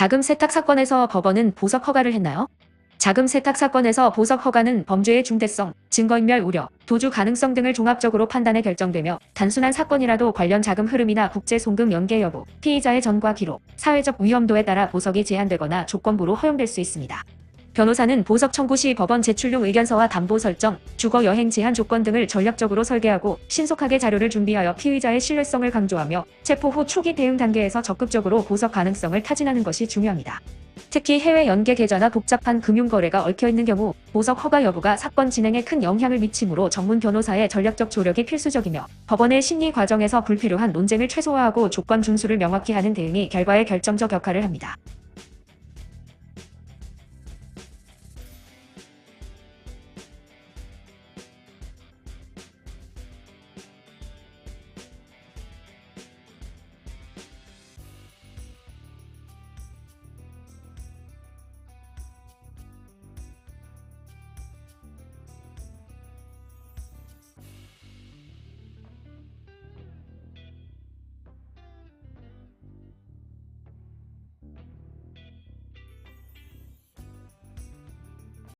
자금 세탁 사건에서 법원은 보석 허가를 했나요? 자금 세탁 사건에서 보석 허가는 범죄의 중대성, 증거인멸 우려, 도주 가능성 등을 종합적으로 판단해 결정되며 단순한 사건이라도 관련 자금 흐름이나 국제 송금 연계 여부, 피의자의 전과 기록, 사회적 위험도에 따라 보석이 제한되거나 조건부로 허용될 수 있습니다. 변호사는 보석 청구 시 법원 제출용 의견서와 담보 설정, 주거 여행 제한 조건 등을 전략적으로 설계하고 신속하게 자료를 준비하여 피의자의 신뢰성을 강조하며 체포 후 초기 대응 단계에서 적극적으로 보석 가능성을 타진하는 것이 중요합니다. 특히 해외 연계 계좌나 복잡한 금융 거래가 얽혀 있는 경우 보석 허가 여부가 사건 진행에 큰 영향을 미치므로 전문 변호사의 전략적 조력이 필수적이며 법원의 심리 과정에서 불필요한 논쟁을 최소화하고 조건 준수를 명확히 하는 대응이 결과에 결정적 역할을 합니다.